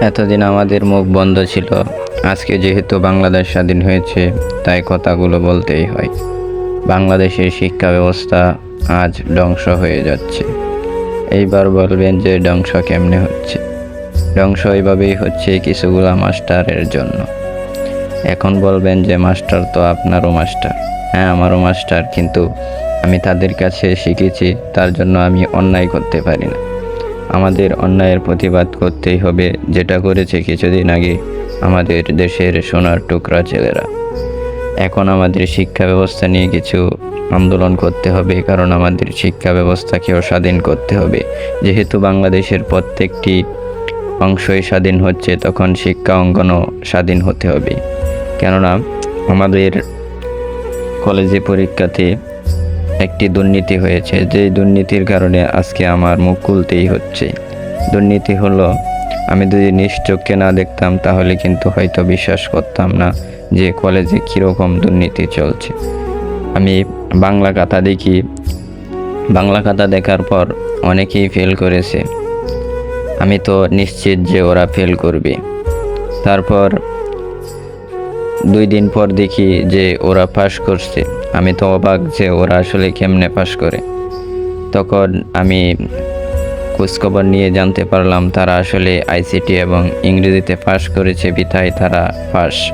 এতদিন আমাদের মুখ বন্ধ ছিল। আজকে যেহেতু বাংলাদেশ স্বাধীন হয়েছে, তাই কথাগুলো বলতেই হয়। বাংলাদেশের শিক্ষা ব্যবস্থা আজ ধ্বংস হয়ে যাচ্ছে। এইবার বলবেন যে ধ্বংস কেমনে হচ্ছে? ধ্বংস এইভাবেই হচ্ছে কিছুগুলা মাস্টারের জন্য। এখন বলবেন যে মাস্টার তো আপনারও মাস্টার। হ্যাঁ আমারও মাস্টার, কিন্তু আমি তাদের কাছে শিখেছি, তার জন্য আমি অন্যায় করতে পারি না। আমাদের অন্যায়ের প্রতিবাদ করতেই হবে, যেটা করেছে কিছুদিন আগে আমাদের দেশের সোনার টুকরা ছেলেরা। এখন আমাদের শিক্ষা ব্যবস্থা নিয়ে কিছু আন্দোলন করতে হবে, কারণ আমাদের শিক্ষা ব্যবস্থাকেও স্বাধীন করতে হবে। যেহেতু বাংলাদেশের প্রত্যেকটি অংশই স্বাধীন হচ্ছে, তখন শিক্ষা অঙ্গনও স্বাধীন হতে হবে। কেননা, আমাদের কলেজে পরীক্ষাতে একটি দুর্নীতি হয়েছে, যেই দুর্নীতির কারণে আজকে আমার মুখ খুলতেই হচ্ছে। দুর্নীতি হলো, আমি যদি নিজ চোখে না দেখতাম, তাহলে কিন্তু হয়তো বিশ্বাস করতাম না যে কলেজে কীরকম দুর্নীতি চলছে। আমি বাংলা খাতা দেখি, বাংলা খাতা দেখার পর অনেকেই ফেল করেছে। আমি তো নিশ্চিত যে ওরা ফেল করবে। তারপর দুই দিন পর দেখি যে ওরা পাস করছে। আমি তো অবাক যে ওরা আসলে কেমনে পাস করে। তখন আমি খোঁজখবর নিয়ে জানতে পারলাম তারা আসলে আইসিটি এবং ইংরেজিতে পাস করেছে বিথায় তারা পাস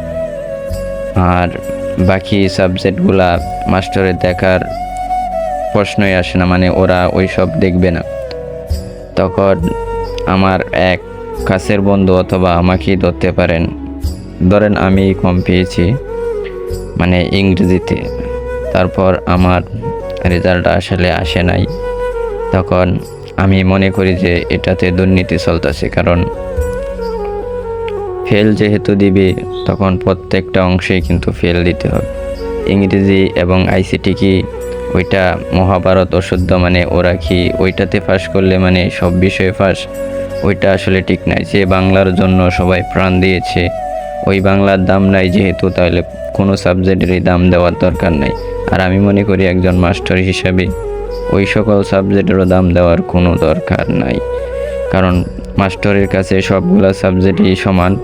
আর বাকি সাবজেক্টগুলা মাস্টারের দেখার প্রশ্নই আসে না মানে ওরা ওই সব দেখবে না। তখন আমার এক কাছের বন্ধু অথবা আমাকেই ধরতে পারেন। ধরেন আমি কম পেয়েছি মানে ইংরেজিতে, তারপর আমার রেজাল্ট আসলে আসে নাই। তখন আমি মনে করি যে এটাতে দুর্নীতি চলতেছে, কারণ ফেল যেহেতু দিবে, তখন প্রত্যেকটা অংশেই কিন্তু ফেল দিতে হবে। ইংরেজি এবং আইসিটি কি ওইটা মহাভারত অশুদ্ধ মানে ওরা কি ওইটাতে পাস করলে মানে সব বিষয়ে পাস ওইটা আসলে ঠিক নাই। যে বাংলার জন্য সবাই প্রাণ দিয়েছে ওই বাংলার দাম নাই যেহেতু, তাহলে কোনো সাবজেক্টেরই দাম দেওয়ার দরকার নাই। আর আমি মনে করি একজন মাস্টার হিসাবে ওই সকল সাবজেক্টেরও দাম দেওয়ার কোনো দরকার নাই। কারণ মাস্টারের কাছে সবগুলা সাবজেক্টই সমান।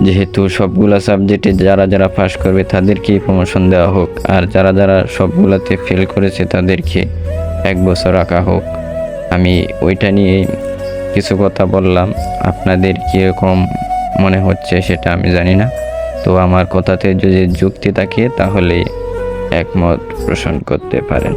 যেহেতু সবগুলা সাবজেক্টে যারা যারা পাস করবে তাদেরকেই প্রমোশন দেওয়া হোক, আর যারা যারা সবগুলাতে ফেল করেছে তাদেরকে এক বছর রাখা হোক। আমি ওইটা নিয়ে কিছু কথা বললাম। আপনাদের কীরকম মনে হচ্ছে সেটা আমি জানি না। তো আমার কথাতে যদি যুক্তি থাকে তাহলে একমত পোষণ করতে পারেন।